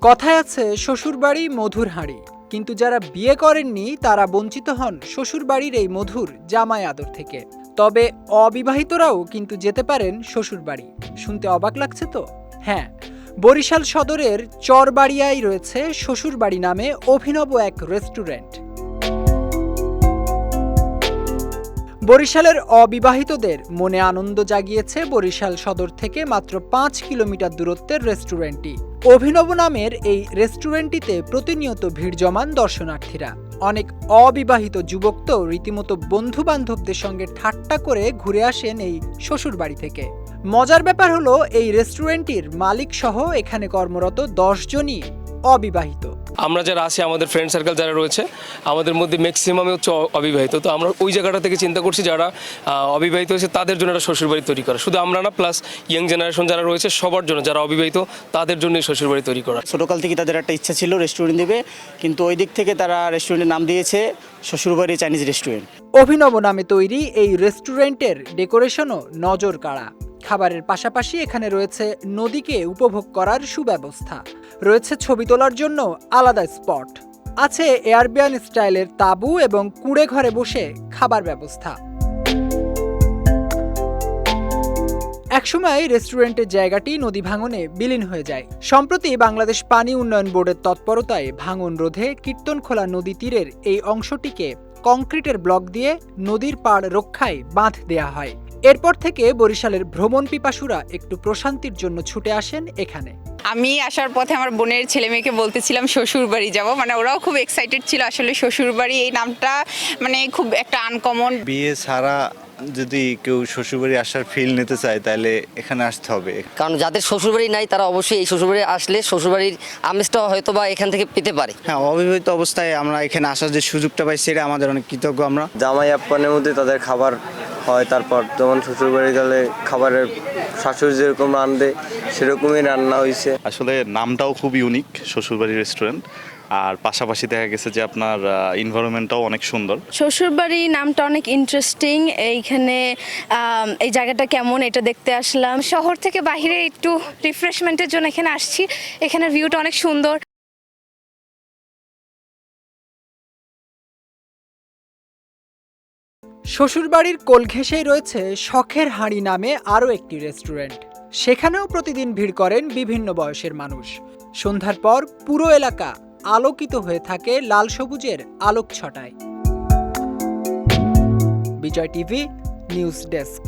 কথায় আছে, শ্বশুরবাড়ি মধুর হাঁড়ি। কিন্তু যারা বিয়ে করেননি, তারা বঞ্চিত হন শ্বশুরবাড়ির এই মধুর জামাই আদর থেকে। তবে অবিবাহিতরাও কিন্তু যেতে পারেন শ্বশুরবাড়ি। শুনতে অবাক লাগছে তো? হ্যাঁ বরিশাল সদরের চরবাড়িয়ায় রয়েছে শ্বশুরবাড়ি নামে অভিনব এক রেস্টুরেন্ট। বরিশালের অবিবাহিতদের মনে আনন্দ জাগিয়েছে বরিশাল সদর থেকে মাত্র পাঁচ কিলোমিটার দূরত্বের রেস্টুরেন্টটি। অভিনব নামের এই রেস্টুরেন্টটিতে প্রতিনিয়ত ভিড় জমান দর্শনার্থীরা। অনেক অবিবাহিত যুবক তো রীতিমতো বন্ধু বান্ধবদের সঙ্গে ঠাট্টা করে ঘুরে আসেন এই শ্বশুর বাড়ি থেকে। মজার ব্যাপার হলো, এই রেস্টুরেন্টটির মালিক সহ এখানে কর্মরত দশ জনই অবিবাহিত। আমরা যারা আছি আমাদের ফ্রেন্ড সার্কেল যারা রয়েছে আমাদের মধ্যে ম্যাক্সিমামে হচ্ছে অবিবাহিত। তো আমরা ওই জায়গাটা থেকে চিন্তা করছি যারা অবিবাহিত হয়েছে তাদের জন্য একটা শ্বশুরবাড়ি তৈরি করা। শুধু আমরা না প্লাস ইয়াং জেনারেশন যারা রয়েছে সবার জন্য যারা অবিবাহিত তাদের জন্য শ্বশুরবাড়ি তৈরি করা। ছোটোকাল থেকে তাদের একটা ইচ্ছা ছিল রেস্টুরেন্ট দেবে কিন্তু ওই দিক থেকে তারা রেস্টুরেন্টের নাম দিয়েছে শ্বশুরবাড়ি চাইনিজ রেস্টুরেন্ট অভিনব নামে তৈরি এই রেস্টুরেন্টের ডেকোরেশনও নজর কাড়া খাবারের পাশাপাশি এখানে রয়েছে নদীকে উপভোগ করার সুব্যবস্থা। রয়েছে ছবি তোলার জন্য আলাদা স্পট। আছে এয়ারবিয়ান স্টাইলের তাঁবু এবং কুঁড়ে ঘরে বসে খাবার ব্যবস্থা। একসময় রেস্টুরেন্টের জায়গাটি নদী ভাঙনে বিলীন হয়ে যায়। সম্প্রতি বাংলাদেশ পানি উন্নয়ন বোর্ডের তৎপরতায় ভাঙন রোধে কীর্তনখোলা নদী তীরের এই অংশটিকে কংক্রিটের ব্লক দিয়ে নদীর পাড় রক্ষায় বাঁধ দেয়া হয়। এরপর থেকে বরিশালের ভ্রমণ পিপাসুরা একটু প্রশান্তির জন্য ছুটে আসেন এখানে। আমি আসার পথে আমার বোনের ছেলে মেয়েকে বলতেছিলাম শ্বশুর বাড়ি যাব। মানে ওরাও খুব এক্সাইটেড ছিল। আসলে শ্বশুর বাড়ি এই নামটা মানে খুব একটা আনকমন বিয়ে ছাড়া যদি কেউ শ্বশুরবাড়ি আসার ফিল নিতে চায় তাহলে এখানে আসতে হবে। কারণ যাদের শ্বশুরবাড়ি নাই তারা অবশ্যই এই শ্বশুরবাড়ি আসলে শ্বশুরবাড়ির আমেজটা হয়তো বা এখান থেকে পেতে পারে। হ্যাঁ অবিবাহিত অবস্থায় আমরা এখানে আসার যে সুযোগটা পাই সেটা আমাদের অনেক কৃতজ্ঞ আমরা। জামাই আপ্যানের মধ্যে তাদের খাবার হয় তারপর যেমন শ্বশুরবাড়ি গেলে খাবারের শাশুড়ি যেরকম রান্ধে সেরকমই রান্না হয়েছে আসলে নামটাও খুব ইউনিক শ্বশুরবাড়ি রেস্টুরেন্ট আর পাশাপাশি দেখা গেছে যে আপনার এনভায়রনমেন্টটাও অনেক সুন্দর। শ্বশুরবাড়ি নামটা অনেক ইন্টারেস্টিং এইখানে এই জায়গাটা কেমন এটা দেখতে আসলাম। শহর থেকে বাইরে একটু রিফ্রেশমেন্টের জন্য এখানে আসছি। এখানে ভিউটা অনেক সুন্দর। শ্বশুরবাড়ির কোলঘেসেই রয়েছে শখের হাঁড়ি নামে আরও একটি রেস্টুরেন্ট। সেখানেও প্রতিদিন ভিড় করেন বিভিন্ন বয়সের মানুষ। সন্ধ্যার পর পুরো এলাকা আলোকিত হয়ে থাকে লাল সবুজের আলোক ছটায় বিজয় টিভি, নিউজ ডেস্ক।